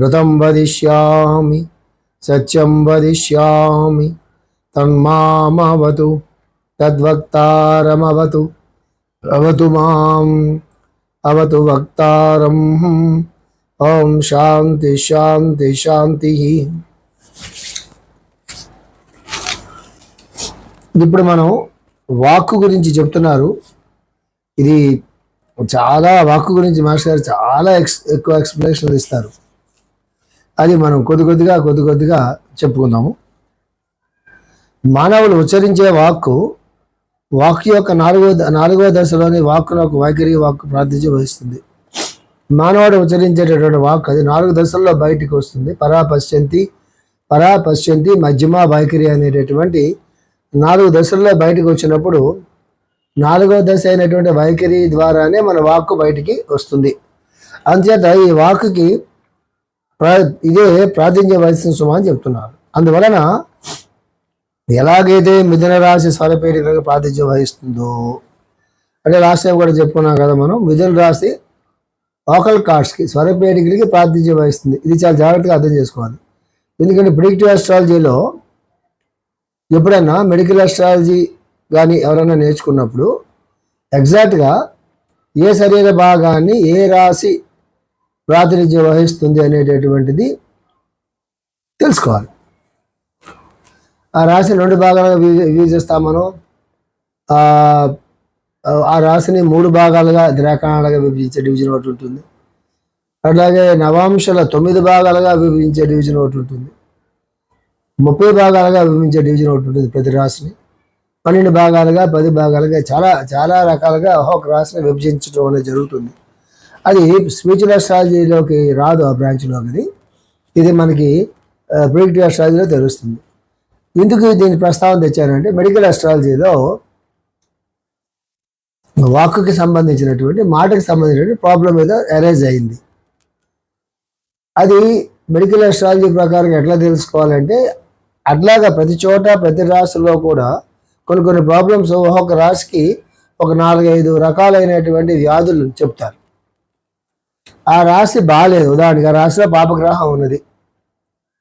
ఘృతం వదిష్యామి సత్యం వదిష్యామి తన్మామవతు తద్వక్తారమవతు అవతు మాం అవతు వక్తారం ఓం శాంతి శాంతి శాంతి ఇప్పుడు మనం వాక్కు గురించి చెప్తున్నారు. ఇది చాలా వాక్కు గురించి మాస్టర్ గారు చాలా ఎక్స్ ఎక్కువ ఎక్స్ప్లెనేషన్లు ఇస్తారు. అది మనం కొద్ది కొద్దిగా కొద్ది కొద్దిగా చెప్పుకుందాము. మానవులు ఉచ్చరించే వాక్కు వాక్ యొక్క నాలుగో నాలుగో దశలోని వాక్కునకు వైఖరి వాక్కు ప్రాతిధ్యం వహిస్తుంది. మానవుడు ఉచ్చరించేటటువంటి వాక్ అది నాలుగు దశల్లో బయటికి వస్తుంది. పరా పరాపశ్చంతి పరా మధ్యమ వైఖరి అనేటటువంటి నాలుగు దశల్లో బయటకు వచ్చినప్పుడు నాలుగో దశ అయినటువంటి వైఖరి ద్వారానే మన వాక్కు బయటికి వస్తుంది. అంతేత ఈ వాక్కి ప్రా ఇదే ప్రాతినిధ్యం వహిస్తుంది సుమా అని చెప్తున్నారు. అందువలన ఎలాగైతే మిథున రాశి స్వరపేరికలకు ప్రాతిధ్యం వహిస్తుందో అంటే లాస్ట్ టైం కూడా చెప్పుకున్నాం కదా మనం మిథున రాశి లోకల్ కార్డ్స్కి స్వరపేరికలకి ప్రాతిధ్యం వహిస్తుంది ఇది చాలా జాగ్రత్తగా అర్థం చేసుకోవాలి. ఎందుకంటే ప్రిడిక్టివ్ ఆస్ట్రాలజీలో ఎప్పుడైనా మెడికల్ ఆస్ట్రాలజీ కానీ ఎవరైనా నేర్చుకున్నప్పుడు ఎగ్జాక్ట్గా ఏ శరీర భాగాన్ని ఏ రాశి ప్రాతినిధ్యం వహిస్తుంది అనేటటువంటిది తెలుసుకోవాలి. ఆ రాశిని రెండు భాగాలుగా విభజిస్తాం మనం ఆ రాశిని మూడు భాగాలుగా ద్రాకాణాలుగా విభజించే డివిజన్ ఒకటి ఉంటుంది. అలాగే నవాంశాల తొమ్మిది భాగాలుగా విభజించే డివిజన్ ఒకటి ఉంటుంది. ముప్పై భాగాలుగా విభజించే డివిజన్ ఒకటి ఉంటుంది ప్రతి రాశిని. పన్నెండు భాగాలుగా పది భాగాలుగా చాలా చాలా రకాలుగా ఒక రాశిని విభజించడం అనేది జరుగుతుంది. అది స్పిరిచువల్ అస్ట్రాలజీలోకి రాదు ఆ బ్రాంచ్లోకి ఇది మనకి ప్రిడిక్టివ్ అస్ట్రాలజీలో తెలుస్తుంది. ఎందుకు దీని ప్రస్తావన తెచ్చానంటే మెడికల్ అస్ట్రాలజీలో వాక్కుకి సంబంధించినటువంటి మాటకి సంబంధించినటువంటి ప్రాబ్లం ఏదో అరేజ్ అయింది. అది మెడికల్ అస్ట్రాలజీ ప్రకారం ఎట్లా తెలుసుకోవాలంటే అట్లాగా ప్రతి చోట ప్రతి రాశిలో కూడా కొన్ని కొన్ని ప్రాబ్లమ్స్ ఒక్కొక్క రాశికి ఒక నాలుగైదు రకాలైనటువంటి వ్యాధులు చెప్తారు. ఆ రాశి బాగాలేదు ఉదాహరణకి ఆ రాశిలో పాపగ్రహం ఉన్నది.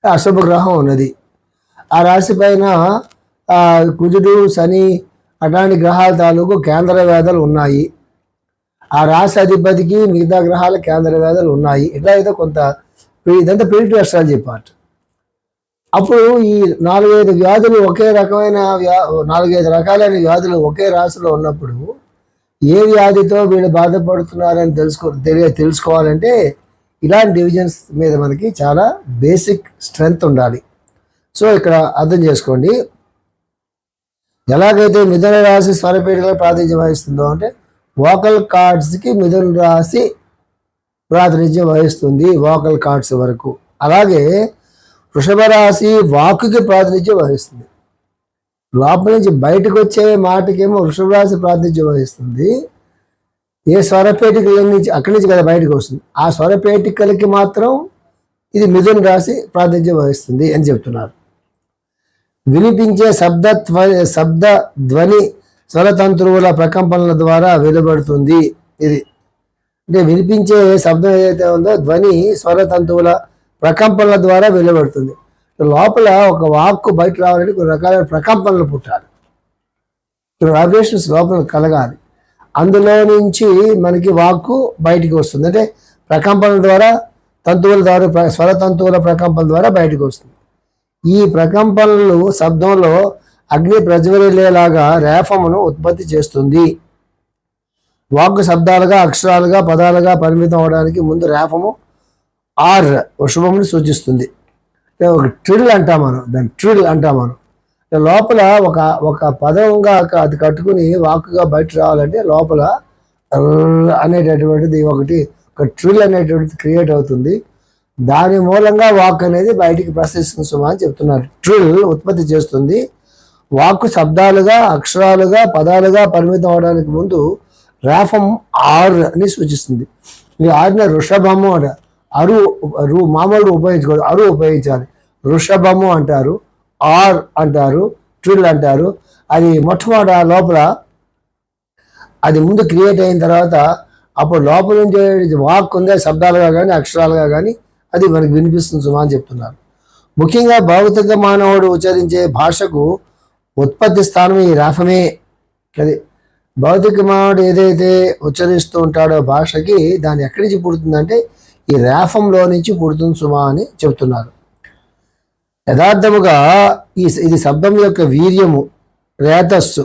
అశుభగ్రహం ఉన్నది. ఆ రాశి పైన కుజుడు శని అట్లాంటి గ్రహాల తాలూకు కేంద్ర వ్యాధులు ఉన్నాయి. ఆ రాశి అధిపతికి మిగతా గ్రహాల కేంద్ర వ్యాధులు ఉన్నాయి. ఇట్లా అయితే కొంత ఇదంతా ప్రిడిక్టివ్ అస్ట్రాలజీ పార్ట్ అప్పుడు ఈ నాలుగైదు వ్యాధులు ఒకే రకమైన వ్యా నాలుగైదు రకాలైన వ్యాధులు ఒకే రాశిలో ఉన్నప్పుడు ఏ వ్యాధితో వీళ్ళు బాధపడుతున్నారని తెలుసుకో తెలియ తెలుసుకోవాలంటే ఇలాంటి డివిజన్స్ మీద మనకి చాలా బేసిక్ స్ట్రెంగ్త్ ఉండాలి. సో ఇక్కడ అర్థం చేసుకోండి. ఎలాగైతే మిథున రాశి స్వరపేటలో ప్రాతినిధ్యం వహిస్తుందో అంటే వోకల్ కార్డ్స్కి మిథున రాశి ప్రాతినిధ్యం వహిస్తుంది వోకల్ కార్డ్స్ వరకు. అలాగే వృషభ రాశి వాక్కుకి ప్రాతినిధ్యం వహిస్తుంది. లోపల నుంచి బయటకు వచ్చే మాటకేమో వృషభ రాశి ప్రాతినిధ్యం వహిస్తుంది. ఏ స్వరపేటికల నుంచి అక్కడి నుంచి కదా బయటకు వస్తుంది. ఆ స్వరపేటికలకి మాత్రం ఇది మిథున రాశి ప్రాతినిధ్యం వహిస్తుంది అని చెప్తున్నారు. వినిపించే శబ్ద శబ్ద ధ్వని స్వరతంత్రువుల ప్రకంపనల ద్వారా వెలువడుతుంది. ఇది అంటే వినిపించే శబ్దం ఏదైతే ఉందో ధ్వని స్వరతంతువుల ప్రకంపనల ద్వారా వెలువడుతుంది. లోపల ఒక వాక్కు బయట రావాలంటే కొన్ని రకాలైన ప్రకంపనలు పుట్టాలి. వైబ్రేషన్స్ లోపల కలగాలి. అందులో నుంచి మనకి వాక్కు బయటికి వస్తుంది. అంటే ప్రకంపనల ద్వారా తంతువుల ద్వారా స్వర తంతువుల ప్రకంపన ద్వారా బయటకు వస్తుంది. ఈ ప్రకంపనలు శబ్దంలో అగ్ని ప్రజ్వరిల్లేలాగా రేఫమును ఉత్పత్తి చేస్తుంది. వాక్కు శబ్దాలుగా అక్షరాలుగా పదాలుగా పరిమితం అవడానికి ముందు రేఫము ఆర్ వృషభముని సూచిస్తుంది. ఒక ట్రిల్ అంటాం మనం దాన్ని ట్రిల్ అంటాం మనం. లోపల ఒక ఒక పదంగా అది కట్టుకుని వాక్గా బయట రావాలంటే లోపల అనేటటువంటిది ఒకటి ఒక ట్రిల్ అనేటువంటిది క్రియేట్ అవుతుంది. దాని మూలంగా వాక్ అనేది బయటికి ప్రసరిస్తుంది సుమా అని చెప్తున్నారు. ట్రిల్ ఉత్పత్తి చేస్తుంది. వాక్కు శబ్దాలుగా అక్షరాలుగా పదాలుగా పరిమితం అవడానికి ముందు రాఫం ఆర్ అని సూచిస్తుంది. ఈ ఆర్ని వృషభము అంటారు. అరు రు మామూలు ఉపయోగించకూడదు అరు ఉపయోగించాలి. వృషభము అంటారు ఆర్ అంటారు ట్రిల్ అంటారు. అది మొట్టమొదట లోపల అది ముందు క్రియేట్ అయిన తర్వాత అప్పుడు లోపల నుంచి వాక్ ఉందే శబ్దాలుగా కానీ అక్షరాలుగా కానీ అది మనకి వినిపిస్తుంది సుమా అని చెప్తున్నారు. ముఖ్యంగా భౌతిక మానవుడు ఉచ్చరించే భాషకు ఉత్పత్తి స్థానం ఈ రాఫమే. అది భౌతిక మానవుడు ఏదైతే ఉచ్చరిస్తూ ఉంటాడో భాషకి దాన్ని ఎక్కడి నుంచి పుడుతుందంటే ఈ రేఫంలో నుంచి పుడుతుంది సుమా అని చెప్తున్నారు యథార్థముగా ఈ ఇది శబ్దం యొక్క వీర్యము రేతస్సు.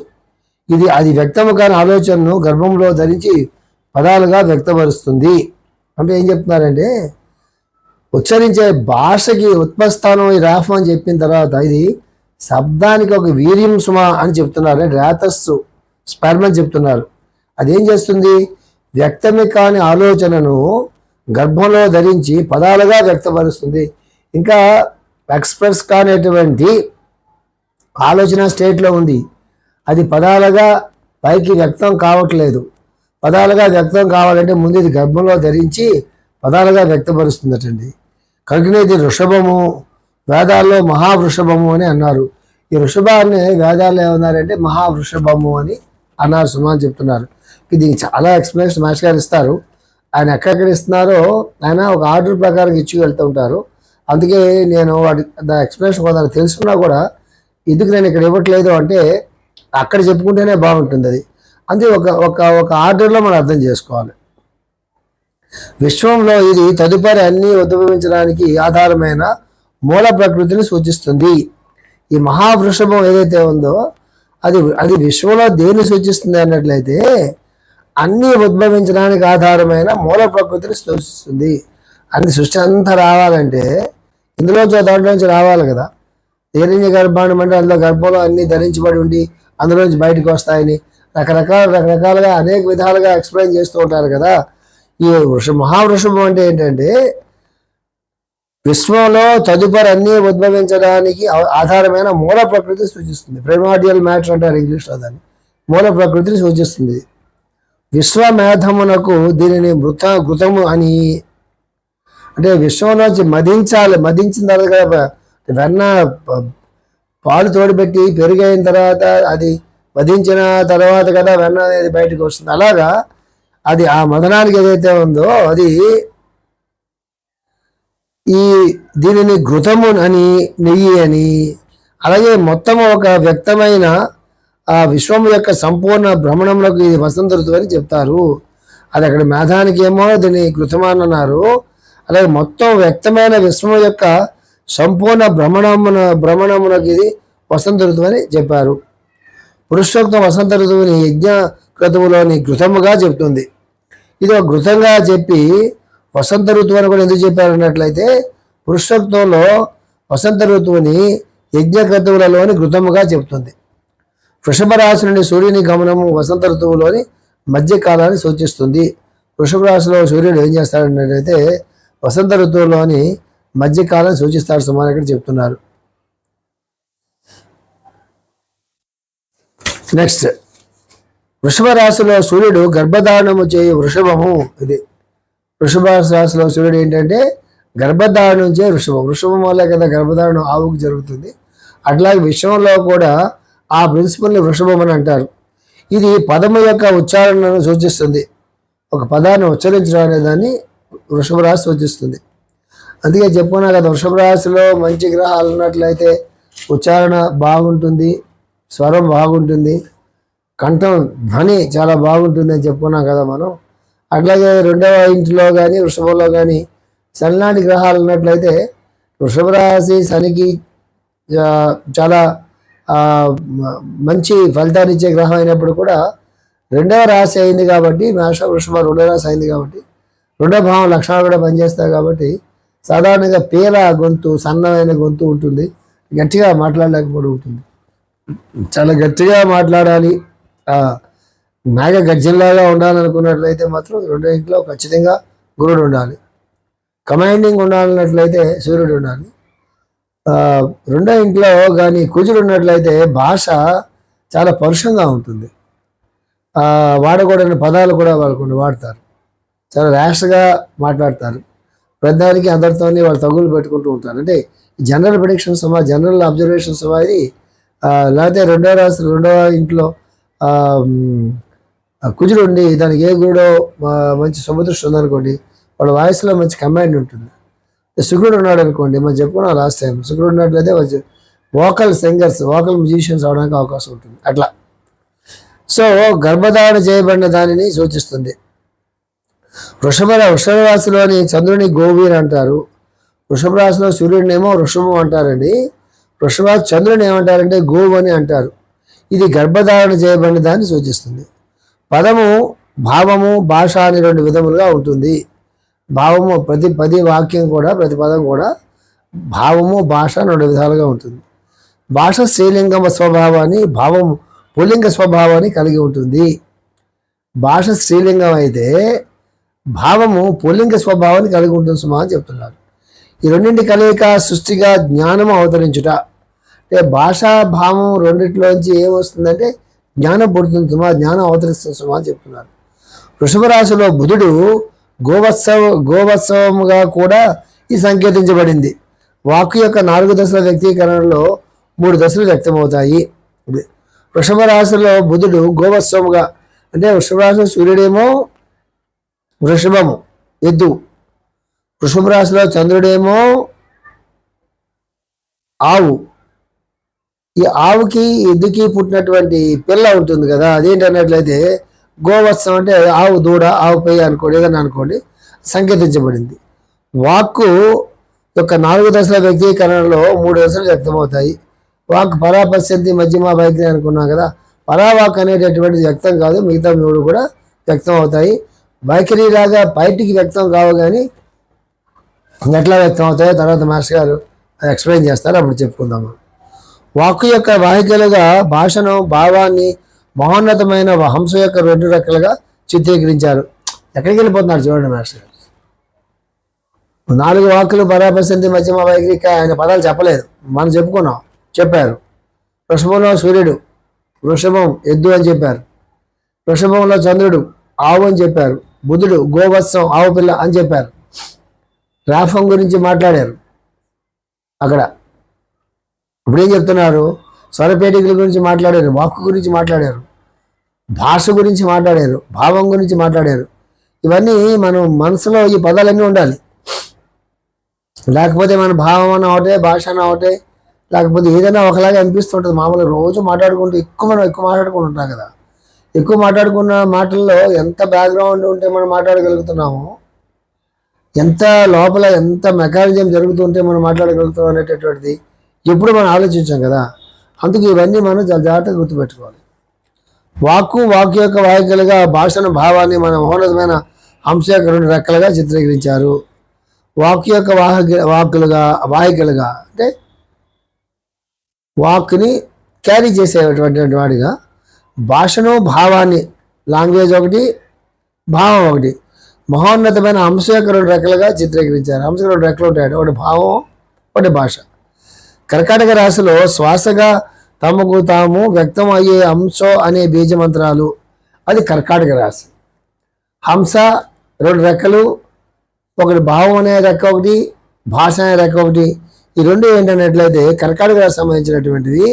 ఇది అది వ్యక్తము కాని ఆలోచనను గర్భంలో ధరించి పదాలుగా వ్యక్తపరుస్తుంది. అంటే ఏం చెప్తున్నారంటే ఉచ్చరించే భాషకి ఉత్పస్థానం ఈ రాఫం అని చెప్పిన తర్వాత ఇది శబ్దానికి ఒక వీర్యం సుమ అని చెప్తున్నారు. రేతస్సు స్పెర్మ్ అని చెప్తున్నారు. అదేం చేస్తుంది? వ్యక్తమే కాని ఆలోచనను గర్భంలో ధరించి పదాలుగా వ్యక్తపరుస్తుంది. ఇంకా ఎక్స్ప్రెస్ కానిటువంటి ఆలోచన స్టేట్లో ఉంది. అది పదాలుగా పైకి వ్యక్తం కావట్లేదు. పదాలుగా వ్యక్తం కావాలంటే ముందు ఇది గర్భంలో ధరించి పదాలుగా వ్యక్తపరుస్తుందటండి. కనుకనే ఇది వృషభము వేదాల్లో మహావృషభము అని అన్నారు. ఈ వృషభాన్ని వేదాల్లో ఏమన్నారంటే మహావృషభము అని అన్నారు సుమా అని చెప్తున్నారు. దీనికి చాలా ఎక్స్ప్లెనేషన్ మాస్టర్ గారు ఇస్తారు. ఆయన ఎక్కడెక్కడ ఇస్తున్నారో ఆయన ఒక ఆర్డర్ ప్రకారం ఇచ్చి వెళ్తూ ఉంటారు. అందుకే నేను వాటి దా ఎక్స్ప్లెనేషన్ కొంత తెలుసుకున్నా కూడా ఎందుకు నేను ఇక్కడ ఇవ్వట్లేదు అంటే అక్కడ చెప్పుకుంటేనే బాగుంటుంది అది. అంతే ఒక ఒక ఒక ఆర్డర్లో మనం అర్థం చేసుకోవాలి. విశ్వంలో ఇది తదుపరి అన్ని ఉద్భవించడానికి ఆధారమైన మూల ప్రకృతిని సూచిస్తుంది. ఈ మహావృషభం ఏదైతే ఉందో అది అది విశ్వంలో దేన్ని సూచిస్తుంది అన్నట్లయితే అన్ని ఉద్భవించడానికి ఆధారమైన మూల ప్రకృతిని సృష్టిస్తుంది. అన్ని సృష్టి అంతా రావాలంటే ఇందులోంచి దాంట్లోంచి రావాలి కదా. ధైర్య గర్భాండం అంటే అందులో గర్భంలో అన్ని ధరించబడి ఉండి అందులోంచి బయటకు వస్తాయని రకరకాల రకరకాలుగా అనేక విధాలుగా ఎక్స్ప్లెయిన్ చేస్తూ ఉంటారు కదా. ఈ వృష మహావృషభం అంటే ఏంటంటే విశ్వంలో తదుపరి అన్ని ఉద్భవించడానికి ఆధారమైన మూల ప్రకృతి సూచిస్తుంది. ప్రైమాడియల్ మ్యాటర్ అంటారు ఇంగ్లీష్లో దాన్ని. మూల ప్రకృతిని సూచిస్తుంది. విశ్వమేధమునకు దీనిని మృత ఘృతము అని. అంటే విశ్వంలోంచి మదించాలి మదించిన తర్వాత వెన్న పాలు తోడుపెట్టి పెరుగైన తర్వాత అది వధించిన తర్వాత కదా వెన్న అనేది బయటకు వస్తుంది. అలాగా? అది ఆ మదనానికి ఏదైతే ఉందో అది ఈ దీనిని ఘృతము అని నెయ్యి అని అలాగే మొత్తం ఒక వ్యక్తమైన ఆ విశ్వం యొక్క సంపూర్ణ భ్రమణంలోకి ఇది వసంత ఋతువు అని చెప్తారు. అది అక్కడ మేధానికి ఏమో దీన్ని ఘృతమాన్ అన్నారు. అలాగే మొత్తం వ్యక్తమైన విశ్వం యొక్క సంపూర్ణ భ్రమణమున భ్రమణమునకు ఇది వసంత ఋతువు అని చెప్పారు. పురుషోక్తం వసంత ఋతువుని యజ్ఞ క్రతువులోని ఘృతముగా చెప్తుంది ఇది ఒక ఘృతంగా చెప్పి వసంత ఋతువు అని కూడా ఎందుకు చెప్పారు అన్నట్లయితే పురుషోక్తంలో వసంత ఋతువుని యజ్ఞ క్రతువులలోని ఘృతముగా చెప్తుంది వృషభ రాశి నుండి సూర్యుని గమనము వసంత ఋతువులోని మధ్యకాలాన్ని సూచిస్తుంది. వృషభ రాశిలో సూర్యుడు ఏం చేస్తాడన్నట్లయితే వసంత ఋతువులోని మధ్యకాలాన్ని సూచిస్తాడు సుమారు ఇక్కడ చెప్తున్నారు. నెక్స్ట్ వృషభ రాశిలో సూర్యుడు గర్భధారణము చేయు వృషభము ఇది. వృషభ రాశిలో సూర్యుడు ఏంటంటే గర్భధారణం చేయి వృషభం. వృషభం వల్ల కదా గర్భధారణం ఆవుకు జరుగుతుంది. అట్లాగే విశ్వంలో కూడా ఆ ప్రిన్సిపల్ని వృషభం అని అంటారు. ఇది పదము యొక్క ఉచ్చారణను సూచిస్తుంది. ఒక పదాన్ని ఉచ్చరించడం అనే దాన్ని వృషభ రాశి సూచిస్తుంది. అందుకే చెప్పుకున్నా కదా వృషభ రాశిలో మంచి గ్రహాలు ఉన్నట్లయితే ఉచ్చారణ బాగుంటుంది స్వరం బాగుంటుంది కంఠం ధ్వని చాలా బాగుంటుంది అని చెప్పుకున్నాం కదా మనం. అట్లాగే రెండవ ఇంటిలో కానీ వృషభంలో కానీ శనిలాంటి గ్రహాలు ఉన్నట్లయితే వృషభ రాశి శనికి చాలా మంచి ఫలితాన్ని ఇచ్చే గ్రహం అయినప్పుడు కూడా రెండవ రాశి అయింది కాబట్టి మేష వృషభ రెండవ రాశి అయింది కాబట్టి రెండవ భావం లక్షణాలు కూడా పనిచేస్తాయి కాబట్టి సాధారణంగా పేల గొంతు సన్నమైన గొంతు ఉంటుంది. గట్టిగా మాట్లాడలేకపోవడం ఉంటుంది. చాలా గట్టిగా మాట్లాడాలి. మేఘ గర్జనలాగా ఉండాలనుకున్నట్లయితే మాత్రం రెండో ఇంట్లో ఖచ్చితంగా గురుడు ఉండాలి. కమాండింగ్ ఉండాలన్నట్లయితే సూర్యుడు ఉండాలి. రెండో ఇంట్లో కానీ కుజుడు ఉన్నట్లయితే భాష చాలా పరుషంగా ఉంటుంది. వాడకూడని పదాలు కూడా వాళ్ళు కొన్ని వాడతారు. చాలా ర్యాష్గా మాట్లాడతారు. పెద్దానికి అందరితోని వాళ్ళు తగులు పెట్టుకుంటూ ఉంటారు. అంటే జనరల్ ప్రిడిక్షన్స్ సమా జనరల్ అబ్జర్వేషన్స్ సమా ఇది. లేకపోతే రెండో రాశి రెండో ఇంట్లో కుజుడు ఉండి దానికి ఏ గుడో మంచి శుభదృష్టి ఉందనుకోండి వాళ్ళ వాయిస్లో మంచి కమాండ్ ఉంటుంది. శుక్రుడు ఉన్నాడు అనుకోండి మనం చెప్పుకున్నాం లాస్ట్ టైం శుక్రుడు ఉన్నట్లయితే వచ్చి వోకల్ సింగర్స్ వోకల్ మ్యూజిషియన్స్ అవడానికి అవకాశం ఉంటుంది. అట్లా. సో గర్భధారణ చేయబడిన దానిని సూచిస్తుంది. వృషభ వృషభరాశిలోని చంద్రుని చంద్రుని అని అంటారు. వృషభ రాశిలో సూర్యుడినేమో వృషభం అంటారండి. వృషభ చంద్రుని ఏమంటారంటే గోవు అని అంటారు. ఇది గర్భధారణ చేయబడిన దాన్ని సూచిస్తుంది. పదము భావము భాష అని రెండు విధములుగా ఉంటుంది. భావము ప్రతి పది వాక్యం కూడా ప్రతి పదం కూడా భావము భాష రెండు విధాలుగా ఉంటుంది. భాష స్త్రీలింగమ స్వభావాన్ని భావం పులింగ స్వభావాన్ని కలిగి ఉంటుంది. భాష స్త్రీలింగం అయితే భావము పులింగ స్వభావాన్ని కలిగి ఉంటుంది సుమా అని చెప్తున్నారు. ఈ రెండింటి కలయిక సృష్టిగా జ్ఞానము అవతరించుట. అంటే భాషా భావం రెండిట్లోంచి ఏమొస్తుందంటే జ్ఞానం పుడుతుంది సుమా జ్ఞానం అవతరిస్తుంది సుమా అని చెప్తున్నారు. వృషభ రాశిలో బుధుడు గోవత్సవ గోవత్సవముగా కూడా ఈ సంకేతించబడింది. వాక్కు యొక్క నాలుగు దశల వ్యక్తీకరణలో మూడు దశలు వ్యక్తమవుతాయి. వృషభ రాశిలో బుధుడు గోవత్సవముగా అంటే వృషభ రాశిలో సూర్యుడేమో వృషభము ఎద్దు. వృషభ రాశిలో చంద్రుడేమో ఆవు. ఈ ఆవుకి ఎద్దుకి పుట్టినటువంటి పిల్ల ఉంటుంది కదా అదేంటి అన్నట్లయితే గోవత్సం అంటే ఆవు దూడ ఆవు పెయ్య అనుకోండి ఏదైనా అనుకోండి సంకేతించబడింది. వాక్కు యొక్క నాలుగు దశల వ్యక్తీకరణలో మూడు దశలు వ్యక్తమవుతాయి. వాక్ పరాపశ్యంతి మధ్యమ వైఖరి అనుకున్నాం కదా పరావాక్ అనేటటువంటిది వ్యక్తం కాదు మిగతా మూడు కూడా వ్యక్తం అవుతాయి వైఖరి లాగా బయటికి వ్యక్తం కావు కానీ ఎట్లా వ్యక్తం అవుతాయో తర్వాత మాస్టర్ గారు ఎక్స్ప్లెయిన్ చేస్తారు అప్పుడు చెప్పుకుందాము వాక్కు యొక్క వాహికలుగా భాషను భావాన్ని మహోన్నతమైన హంస యొక్క రెండు రకాలుగా చిత్రీకరించారు. ఎక్కడికి వెళ్ళిపోతున్నారు చూడండి మాస్టర్ గారు. నాలుగు వాక్కులు పరాపసంతి మధ్యమ వైఖరిక ఆయన పదాలు చెప్పలేదు. మనం చెప్పుకున్నాం. చెప్పారు. వృషభంలో సూర్యుడు వృషభం ఎద్దు అని చెప్పారు. వృషభంలో చంద్రుడు ఆవు అని చెప్పారు. బుధుడు గోవత్సం ఆవు పిల్ల అని చెప్పారు. రాఫం గురించి మాట్లాడారు. అక్కడ. ఇప్పుడు ఏం చెప్తున్నారు? స్వరపేటికల గురించి మాట్లాడారు వాక్కు గురించి మాట్లాడారు భాష గురించి మాట్లాడారు భావం గురించి మాట్లాడారు. ఇవన్నీ మనం మనసులో ఈ పదాలన్నీ ఉండాలి. లేకపోతే మన భావం అన్న ఒకటే భాష అన్న ఒకటే లేకపోతే ఏదైనా ఒకలాగా అనిపిస్తుంటుంది. మామూలుగా రోజు మాట్లాడుకుంటూ ఎక్కువ మనం ఎక్కువ మాట్లాడుకుంటూ ఉంటాం కదా. ఎక్కువ మాట్లాడుకున్న మాటల్లో ఎంత బ్యాక్గ్రౌండ్ ఉంటే మనం మాట్లాడగలుగుతున్నామో ఎంత లోపల ఎంత మెకానిజం జరుగుతుంటే మనం మాట్లాడగలుగుతాం అనేటటువంటిది ఎప్పుడు మనం ఆలోచించాం కదా. అందుకు ఇవన్నీ మనం చాలా జాగ్రత్తగా గుర్తుపెట్టుకోవాలి. వాక్కు వాక్కు యొక్క వాయికలుగా భాషను భావాన్ని మన మహోన్నతమైన అంశ యొక్క రెండు రెక్కలుగా చిత్రీకరించారు. వాక్కు యొక్క వాహ వాక్కులుగా వాహికలుగా అంటే వాక్ని క్యారీ చేసేటువంటి వాడిగా భాషను భావాన్ని లాంగ్వేజ్ ఒకటి భావం ఒకటి మహోన్నతమైన అంశ యొక్క రెండు రెక్కలుగా చిత్రీకరించారు. అంశ రెండు రెక్కలు ఉంటాయి. ఒకటి భావం ఒకటి భాష. కర్కాటక రాశిలో శ్వాసగా తమకు తాము వ్యక్తం అయ్యే అంశో అనే బీజమంత్రాలు అది కర్కాటక రాశి. హంస రెండు రెక్కలు ఒకటి భావం అనే రెక్క ఒకటి భాష అనే రెక్క ఒకటి. ఈ రెండు ఏంటన్నట్లయితే కర్కాటక రాశి సంబంధించినటువంటిది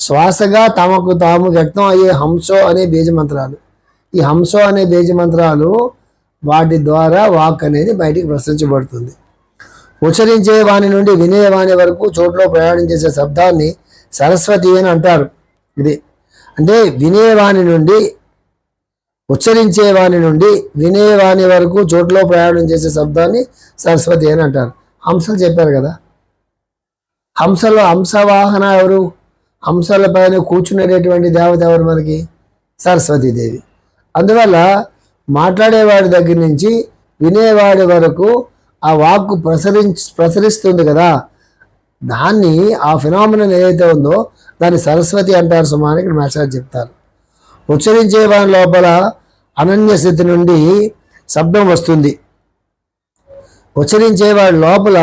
శ్వాసగా తమకు తాము వ్యక్తం అయ్యే హంసో అనే బీజమంత్రాలు. ఈ హంసో అనే బీజమంత్రాలు వాటి ద్వారా వాక్ అనేది బయటికి ప్రశ్నించబడుతుంది ఉచ్చరించే వాణి నుండి వినేవాణి వరకు చోట్లో ప్రయాణం చేసే శబ్దాన్ని సరస్వతి అని అంటారు. ఇది అంటే వినేవాణి నుండి ఉచ్చరించే వాణి నుండి వినేవాణి వరకు చోట్లో ప్రయాణం చేసే శబ్దాన్ని సరస్వతి అని అంటారు. హంసలు చెప్పారు కదా. హంసలో హంసవాహన ఎవరు? హంసల పైన కూర్చునేటటువంటి దేవత ఎవరు మనకి? సరస్వతీదేవి అందువల్ల మాట్లాడేవాడి దగ్గర నుంచి వినేవాడి వరకు ఆ వాక్కు ప్రసరించి ప్రసరిస్తుంది కదా దాన్ని ఆ ఫినామినన్ ఏదైతే ఉందో దాన్ని సరస్వతి అంటారు సుమా అని ఇక్కడ మాస్టర్ చెప్తారు. ఉచ్చరించే వారి లోపల అనన్య స్థితి నుండి శబ్దం వస్తుంది. ఉచ్చరించేవాడు లోపల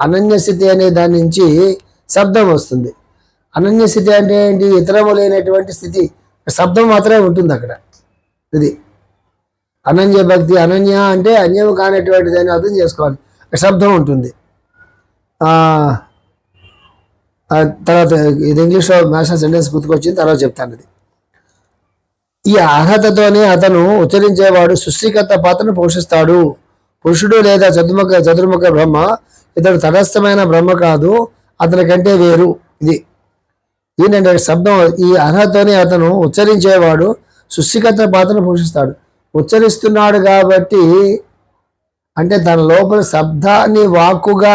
అనన్యస్థితి అనే దాని నుంచి శబ్దం వస్తుంది. అనన్యస్థితి అంటే ఏంటి? ఇతరము లేనటువంటి స్థితి. శబ్దం మాత్రమే ఉంటుంది అక్కడ. ఇది అనన్య భక్తి అనన్య అంటే అన్యము కానటువంటిది అని అర్థం చేసుకోవాలి. శబ్దం ఉంటుంది. తర్వాత ఇది ఇంగ్లీష్లో మ్యాషన్ సెంటెన్స్ గుర్తుకొచ్చింది తర్వాత చెప్తాను ఇది. ఈ అర్హతతోనే అతను ఉచ్చరించేవాడు సృష్టికర్త పాత్రను పోషిస్తాడు. పురుషుడు లేదా చతుర్ముఖ చతుర్ముఖ బ్రహ్మ ఇతడు తటస్థమైన బ్రహ్మ కాదు అతని కంటే వేరు. ఇది ఏంటంటే శబ్దం ఈ అర్హతతోనే అతను ఉచ్చరించేవాడు సృష్టికర్త పాత్రను పోషిస్తాడు. ఉచ్చరిస్తున్నాడు కాబట్టి అంటే తన లోపల శబ్దాన్ని వాక్కుగా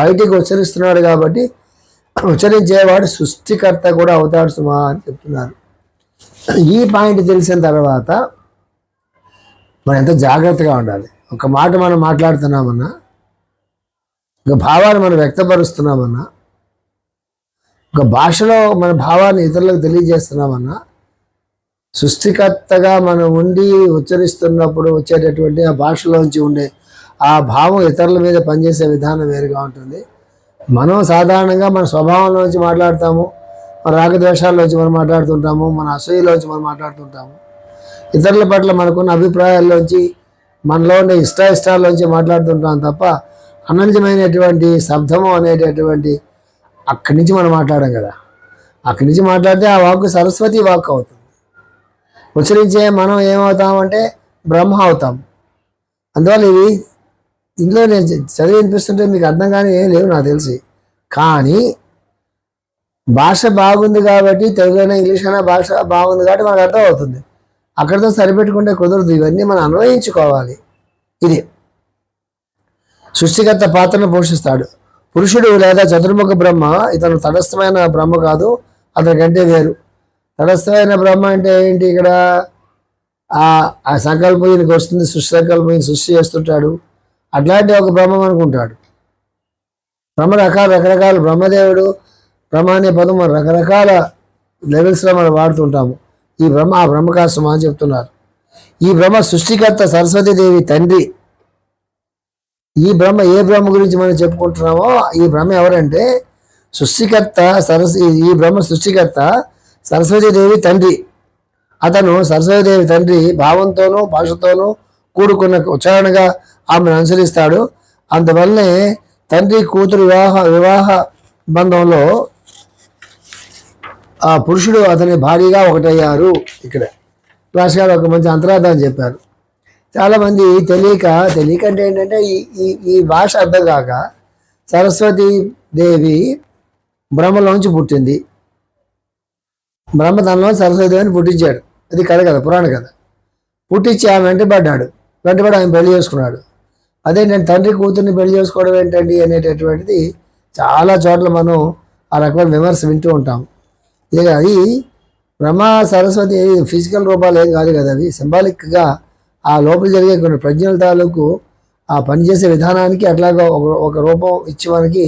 బయటికి ఉచ్చరిస్తున్నాడు కాబట్టి ఉచ్చరించేవాడు సృష్టికర్త కూడా అవుతాడు సుమా అని చెప్తున్నారు. ఈ పాయింట్ తెలిసిన తర్వాత మనం ఎంత జాగ్రత్తగా ఉండాలి. ఒక మాట మనం మాట్లాడుతున్నామన్నా ఒక భావాన్ని మనం వ్యక్తపరుస్తున్నామన్నా ఒక భాషలో మన భావాన్ని ఇతరులకు తెలియజేస్తున్నామన్నా సృష్టికర్తగా మనం ఉండి ఉచ్చరిస్తున్నప్పుడు వచ్చేటటువంటి ఆ భాషలోంచి ఉండే ఆ భావం ఇతరుల మీద పనిచేసే విధానం వేరుగా ఉంటుంది. మనం సాధారణంగా మన స్వభావంలోంచి మాట్లాడతాము మన రాగద్వేషాల్లోంచి మనం మాట్లాడుతుంటాము మన అసూయలోంచి మనం మాట్లాడుతుంటాము. ఇతరుల పట్ల మనకున్న అభిప్రాయాల్లోంచి మనలో ఉండే ఇష్టాయిష్టాల్లోంచి మాట్లాడుతుంటాం తప్ప అనంతమైనటువంటి శబ్దము అనేటటువంటి అక్కడి నుంచి మనం మాట్లాడాం కదా. అక్కడి నుంచి మాట్లాడితే ఆ వాక్కు సరస్వతి వాక్ అవుతుంది. ఉచ్చరించే మనం ఏమవుతామంటే బ్రహ్మ అవుతాం. అందువల్ల ఇవి ఇందులో నేను చదివి వినిపిస్తుంటే మీకు అర్థం కానీ ఏం లేవు నాకు తెలిసి. కానీ భాష బాగుంది కాబట్టి తెలుగు అయినా ఇంగ్లీష్ అయినా భాష బాగుంది కాబట్టి మనకు అర్థం అవుతుంది అక్కడితో సరిపెట్టుకుంటే కుదరదు. ఇవన్నీ మనం అన్వయించుకోవాలి. ఇది సృష్టికర్త పాత్రను పోషిస్తాడు. పురుషుడు లేదా చతుర్ముఖ బ్రహ్మ ఇతను తటస్థమైన బ్రహ్మ కాదు. అతని కంటే వేరు. తటస్థమైన బ్రహ్మ అంటే ఏంటి ఇక్కడ? ఆ ఆ సంకల్పం ఈయనకి వస్తుంది సృష్టి సంకల్పం ఈయన సృష్టి చేస్తుంటాడు. అట్లాంటి ఒక బ్రహ్మం అనుకుంటాడు. బ్రహ్మ రకాల రకరకాల బ్రహ్మదేవుడు బ్రహ్మ అనే పదం మనం రకరకాల లెవెల్స్లో మనం వాడుతుంటాము. ఈ బ్రహ్మ ఆ బ్రహ్మకాశం అని చెప్తున్నారు. ఈ బ్రహ్మ సృష్టికర్త సరస్వతీదేవి తండ్రి. ఈ బ్రహ్మ ఏ బ్రహ్మ గురించి మనం చెప్పుకుంటున్నామో ఈ బ్రహ్మ ఎవరంటే సృష్టికర్త సరస్ ఈ బ్రహ్మ సృష్టికర్త సరస్వతీదేవి తండ్రి. అతను సరస్వతీదేవి తండ్రి భావంతోనూ భాషతోనూ కూడుకున్న ఉచ్చారణగా ఆమెను అనుసరిస్తాడు. అందువల్లనే తండ్రి కూతురు వివాహ వివాహ బంధంలో ఆ పురుషుడు అతని భారీగా ఒకటయ్యారు ఇక్కడ. రాజు గారు ఒక మంచి అంతరార్థం చెప్పారు. చాలామంది తెలియక తెలియక అంటే ఏంటంటే ఈ ఈ ఈ భాష అర్థం కాక సరస్వతి దేవి బ్రహ్మలోంచి పుట్టింది. బ్రహ్మ తనలో సరస్వతి పుట్టించాడు. అది కథ కదా పురాణ కథ. పుట్టించి ఆమె వెంటబడ్డాడు వెంటబడి ఆమె పెళ్ళి చేసుకున్నాడు. అదే నేను తండ్రి కూతుర్ని పెళ్ళి చేసుకోవడం ఏంటండి అనేటటువంటిది చాలా చోట్ల మనం ఆ రకమైన విమర్శ వింటూ ఉంటాం. ఇక అది బ్రహ్మ సరస్వతి ఫిజికల్ రూపాలు ఏం కాదు కదా అవి. సింబాలిక్గా ఆ లోపల జరిగే కొన్ని ప్రజ్ఞల తాలూకు ఆ పనిచేసే విధానానికి అట్లాగా ఒక ఒక రూపం ఇచ్చి మనకి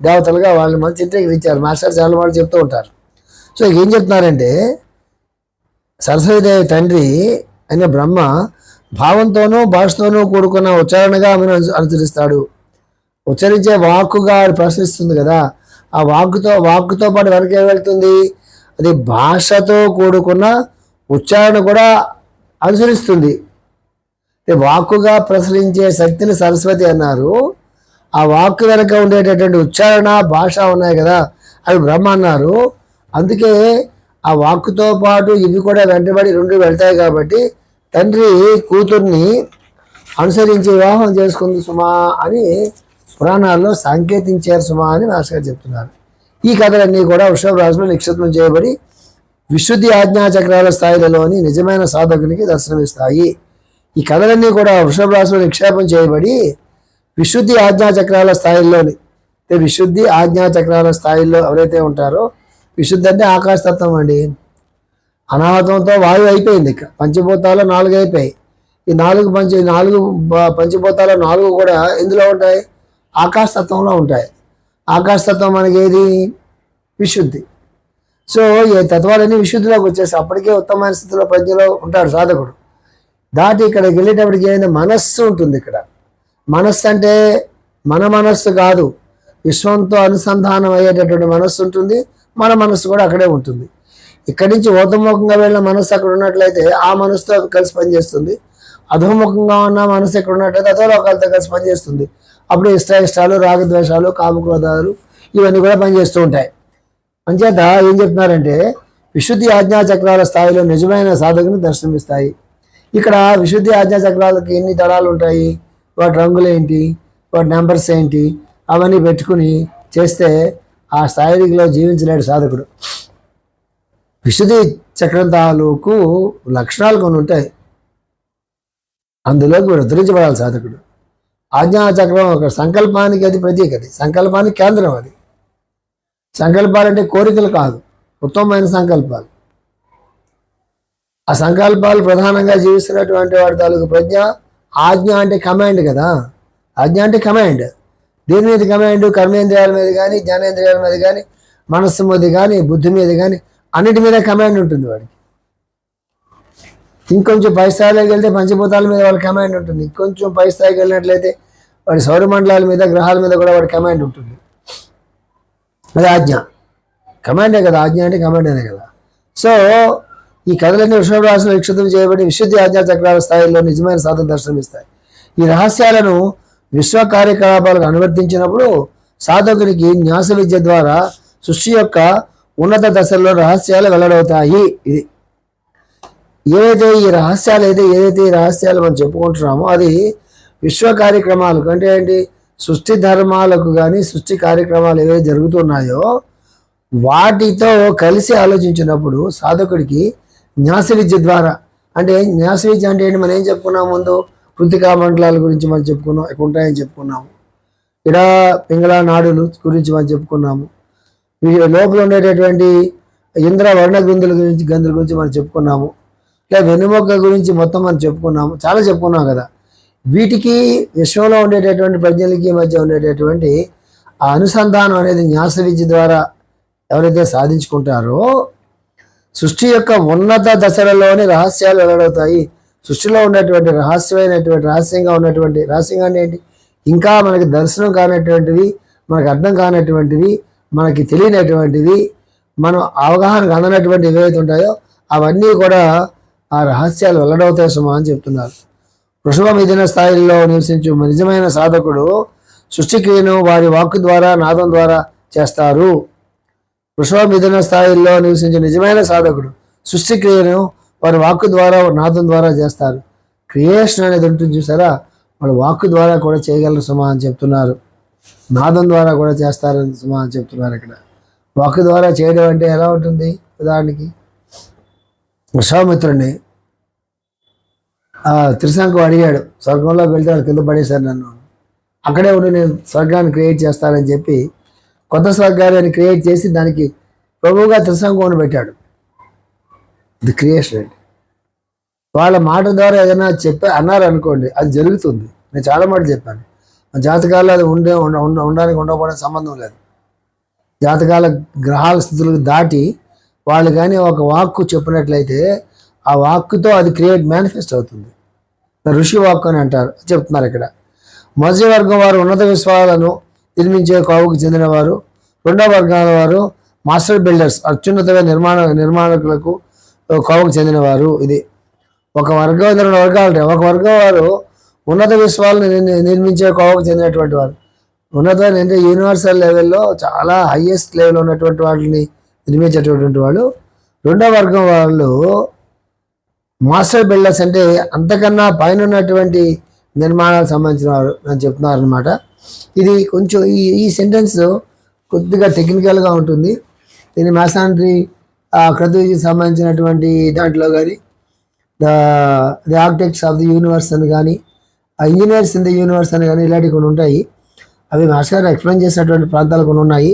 దేవతలుగా వాళ్ళని మన చిత్రీకరించారు మాస్టర్ చాలా వాళ్ళు చెప్తూ ఉంటారు. సో ఇక ఏం చెప్తున్నారంటే సరస్వతి తండ్రి అయిన బ్రహ్మ భావంతోనూ భాషతోనూ కూడుకున్న ఉచ్చారణగా ఆమెను అను- అనుసరిస్తాడు. ఉచ్చరించే వాక్కుగా ఆవిడ ప్రశ్నిస్తుంది కదా ఆ వాక్కుతో వాక్కుతో పాటు వెనక వెళ్తుంది? అది భాషతో కూడుకున్న ఉచ్చారణ కూడా అనుసరిస్తుంది. వాక్కుగా ప్రసరించే శక్తిని సరస్వతి అన్నారు. ఆ వాక్కు వెనక ఉండేటటువంటి ఉచ్చారణ భాష ఉన్నాయి కదా అవి బ్రహ్మ అన్నారు. అందుకే ఆ వాక్కుతో పాటు ఇవి కూడా వెంటబడి రెండు వెళ్తాయి కాబట్టి తండ్రి కూతుర్ని అనుసరించి వివాహం చేసుకుంది సుమా అని పురాణాల్లో సాంకేతించారు సుమా అని మాస్టర్ చెప్తున్నారు. ఈ కథలన్నీ కూడా వృషభ రాశిలో నిక్షిప్తం చేయబడి విశుద్ధి ఆజ్ఞాచక్రాల స్థాయిలలోని నిజమైన సాధకునికి దర్శనమిస్తాయి. ఈ కథలన్నీ కూడా వృషభ రాశిలో నిక్షేపం చేయబడి విశుద్ధి ఆజ్ఞాచక్రాల స్థాయిల్లోని విశుద్ధి ఆజ్ఞాచక్రాల స్థాయిల్లో ఎవరైతే ఉంటారో విశుద్ధి అంటే ఆకాశతత్వం అండి. అనాహతంతో వాయువు అయిపోయింది ఇక. పంచభూతాలు నాలుగు అయిపోయాయి. ఈ నాలుగు పంచ నాలుగు బ- పంచభూతాలు నాలుగు కూడా ఎందులో ఉంటాయి? ఆకాశతత్వంలో ఉంటాయి. ఆకాశతత్వం మనకి ఏది? విశుద్ధి. సో ఈ తత్వాలన్నీ విశుద్ధిలోకి వచ్చేసి అప్పటికే ఉత్తమమైన స్థితిలో ప్రజ్ఞలో ఉంటాడు సాధకుడు. దాటి ఇక్కడికి వెళ్ళేటప్పటికి ఏమైనా మనస్సు ఉంటుంది ఇక్కడ. మనస్సు అంటే మన మనస్సు కాదు. విశ్వంతో అనుసంధానం అయ్యేటటువంటి మనస్సు ఉంటుంది. మన మనసు కూడా అక్కడే ఉంటుంది. ఇక్కడి నుంచి ఓతముఖంగా వెళ్ళిన మనసు అక్కడ ఉన్నట్లయితే ఆ మనసుతో కలిసి పనిచేస్తుంది. అధోముఖంగా ఉన్న మనసు ఎక్కడ ఉన్నట్లయితే అధోలోకాలతో కలిసి పనిచేస్తుంది. అప్పుడు ఇష్ట ఇష్టాలు రాగద్వేషాలు కామక్రోధాలు ఇవన్నీ కూడా పనిచేస్తూ ఉంటాయి. అంచేత ఏం చెప్తున్నారంటే విశుద్ధి ఆజ్ఞా చక్రాల స్థాయిలో నిజమైన సాధకుని దర్శనమిస్తాయి. ఇక్కడ విశుద్ధి ఆజ్ఞా చక్రాలకి ఎన్ని దళాలు ఉంటాయి? వాటి రంగులు ఏంటి వాటి నెంబర్స్ ఏంటి? అవన్నీ పెట్టుకుని చేస్తే ఆ స్థాయిలో జీవించలేడు సాధకుడు. విశుద్ధి చక్రం తాలూకు లక్షణాలు కొన్ని ఉంటాయి. అందులోకి ఉద్ధరించబడాలి సాధకుడు. ఆజ్ఞాచక్రం ఒక సంకల్పానికి అది ప్రతీకది సంకల్పానికి కేంద్రం అది. సంకల్పాలు అంటే కోరికలు కాదు. ఉత్తమమైన సంకల్పాలు. ఆ సంకల్పాలు ప్రధానంగా జీవిస్తున్నటువంటి వాడి తాలూకు ప్రజ్ఞ ఆజ్ఞ అంటే కమాండ్ కదా. ఆజ్ఞ అంటే కమాండ్. దేని మీద కమాండ్ కర్మేంద్రియాల మీద కానీ జ్ఞానేంద్రియాల మీద కానీ మనస్సు మీద కానీ బుద్ధి మీద కానీ అన్నిటి మీద కమాండ్ ఉంటుంది వాడికి. ఇంకొంచెం పై స్థాయిలోకి వెళ్తే పంచభూతాల మీద వాళ్ళ కమాండ్ ఉంటుంది. ఇంకొంచెం పై స్థాయికి వెళ్ళినట్లయితే వాడి సౌరమండలాల మీద గ్రహాల మీద కూడా వాడి కమాండ్ ఉంటుంది. అది ఆజ్ఞ. కమాండే కదా ఆజ్ఞ అంటే కమాండేనే కదా. సో ఈ కథలన్నీ వృషభరాశిలో విక్షితం చేయబడి విశుద్ధి ఆజ్ఞా చక్రాల స్థాయిలో నిజమైన సాధన దర్శనమిస్తాయి. ఈ రహస్యాలను విశ్వ కార్యకలాపాలకు అనువర్తించినప్పుడు సాధకునికి న్యాస విద్య ద్వారా సృష్టి యొక్క ఉన్నత దశల్లో రహస్యాలు వెల్లడవుతాయి. ఇది ఏవైతే ఈ రహస్యాలు అయితే ఏదైతే ఈ రహస్యాలు మనం చెప్పుకుంటున్నామో అది విశ్వ కార్యక్రమాలకు అంటే ఏంటి? సృష్టి ధర్మాలకు కానీ సృష్టి కార్యక్రమాలు ఏవైతే జరుగుతున్నాయో వాటితో కలిసి ఆలోచించినప్పుడు సాధకుడికి న్యాస విద్య ద్వారా అంటే న్యాస విద్య అంటే ఏంటి? మనం ఏం చెప్పుకున్నాం ముందు? కృతికా మండలాల గురించి మనం చెప్పుకున్నాం ఇక్కడ ఉంటాయని చెప్పుకున్నాము. ఇక్కడ పింగళ నాడులు గురించి మనం చెప్పుకున్నాము. వీటి లోపల ఉండేటటువంటి ఇంద్ర వర్ణ గ్రంథుల గురించి గంధుల గురించి మనం చెప్పుకున్నాము. లేదా వెనుమొక్క గురించి మొత్తం మనం చెప్పుకున్నాము. చాలా చెప్పుకున్నాం కదా. వీటికి విశ్వంలో ఉండేటటువంటి ప్రజలకి మధ్య ఉండేటటువంటి ఆ అనుసంధానం అనేది న్యాస విద్య ద్వారా ఎవరైతే సాధించుకుంటారో సృష్టి యొక్క ఉన్నత దశలలోని రహస్యాలు వెల్లడవుతాయి. సృష్టిలో ఉన్నటువంటి రహస్యమైనటువంటి రహస్యంగా ఉన్నటువంటి రహస్యంగా అంటే ఏంటి? ఇంకా మనకి దర్శనం కానటువంటివి మనకు అర్థం కానటువంటివి మనకి తెలియనటువంటివి మనం అవగాహనకు అందనటువంటి ఏవైతే ఉంటాయో అవన్నీ కూడా ఆ రహస్యాలు వెల్లడవుతాయి సుమా అని చెప్తున్నారు. వృషభ మిథున స్థాయిలో నివసించు నిజమైన సాధకుడు సృష్టిక్రియను వారి వాక్కు ద్వారా నాదం ద్వారా చేస్తారు. వృషభ మిథున స్థాయిలో నివసించే నిజమైన సాధకుడు సృష్టిక్రియను వారి వాక్కు ద్వారా నాదం ద్వారా చేస్తారు. క్రియేషన్ అనేది ఉంటుంది చూసారా? వాళ్ళు వాక్కు ద్వారా కూడా చేయగలరు సుమా అని చెప్తున్నారు. నాదం ద్వారా కూడా చేస్తారని సుమా అని చెప్తున్నారు ఇక్కడ. వాక్కు ద్వారా చేయడం అంటే ఎలా ఉంటుంది? ఉదాహరణకి విశ్వామిత్రుడిని త్రిశంకు అడిగాడు. స్వర్గంలో వెళ్తే వాళ్ళు కింద పడేశారు నన్ను. అక్కడే ఉండి నేను స్వర్గాన్ని క్రియేట్ చేస్తానని చెప్పి కొత్త స్వర్గాన్ని క్రియేట్ చేసి దానికి ప్రభువుగా త్రిశంకుని పెట్టాడు. ఇది క్రియేషన్ అండి వాళ్ళ మాట ద్వారా ఏదైనా చెప్పా అన్నారు అనుకోండి అది జరుగుతుంది. నేను చాలా మాట చెప్పాను. ఆ జాతకాల్లో అది ఉండే ఉండ ఉండడానికి ఉండకపోవడం సంబంధం లేదు. జాతకాల గ్రహాల స్థితులకు దాటి వాళ్ళు కానీ ఒక వాక్కు చెప్పినట్లయితే ఆ వాక్కుతో అది క్రియేట్ మేనిఫెస్ట్ అవుతుంది. ఋషి వాక్కు అని అంటారు. చెప్తున్నారు ఇక్కడ. మొదటి వర్గం వారు ఉన్నత విశ్వాలను నిర్మించే కోవకు చెందినవారు. రెండవ వర్గాల వారు మాస్టర్ బిల్డర్స్ అత్యున్నతమైన నిర్మాణ నిర్మాణకులకు కోవకు చెందినవారు ఇది. ఒక వర్గం రెండు వర్గాలు ఒక వర్గం వారు ఉన్నత విశ్వాలను నిర్మించే కోవకు చెందినటువంటి వారు. ఉన్నత అంటే యూనివర్సల్ లెవెల్లో చాలా హైయెస్ట్ లెవెల్లో ఉన్నటువంటి వాటిని నిర్మించేటటువంటి వాళ్ళు. రెండో వర్గం వాళ్ళు మాస్టర్ బిల్డర్స్ అంటే అంతకన్నా పైన ఉన్నటువంటి నిర్మాణాలకు సంబంధించిన వారు అని చెప్తున్నారు అనమాట ఇది కొంచెం ఈ ఈ సెంటెన్స్ కొద్దిగా టెక్నికల్గా ఉంటుంది. దీని మ్యాసాండ్రీ క్రతువుకి సంబంధించినటువంటి దాంట్లో కానీ the the architects of the universe అని కానీ ఆ ఇంజనీర్స్ ఇన్ ది యూనివర్స్ అని కానీ ఇలాంటివి కొన్ని ఉంటాయి. అవి మాస్టర్ గారు ఎక్స్ప్లెయిన్ చేసినటువంటి ప్రాంతాలు కొన్ని ఉన్నాయి.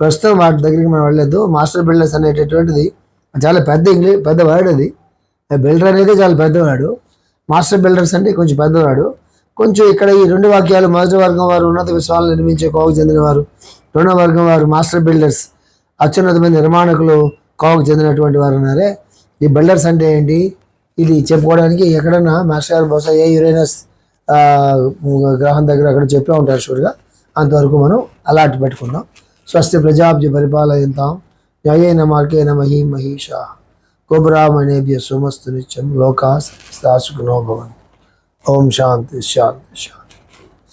ప్రస్తుతం వాటి దగ్గరికి మనం వెళ్ళలేదు మాస్టర్ బిల్డర్స్ అనేటటువంటిది చాలా పెద్ద ఇంగ్లీష్ పెద్ద వర్డ్ అది. బిల్డర్ అనేది చాలా పెద్దవాడు. మాస్టర్ బిల్డర్స్ అంటే కొంచెం పెద్దవాడు. కొంచెం ఇక్కడ ఈ రెండు వాక్యాలు మొదటి వర్గం వారు ఉన్నత విశ్వాలను నిర్మించే కోవకు చెందినవారు. రెండవ వర్గం వారు మాస్టర్ బిల్డర్స్. అత్యున్నతమైన నిర్మాణకులు కోవకు చెందినటువంటి వారు ఉన్నారే. ఈ బిల్డర్స్ అంటే ఏంటి? ఇది చెప్పుకోవడానికి ఎక్కడన్నా మాస్టర్ గారు బహుశా ఏ యురేనస్ గ్రహం దగ్గర అక్కడ చెప్పే ఉంటారు షూర్గా. అంతవరకు మనం అలాట్ పెట్టుకుందాం. స్వస్తి ప్రజాబ్జి పరిపాలయంతాం. న్యాయేన మార్గేణ మహీ మహిషా. గోబ్రాహ్మణేభ్య సోమస్తు నిత్యం లోకా సుఖినో భవన్ ఓం శాంతి శాంతి శాంతి.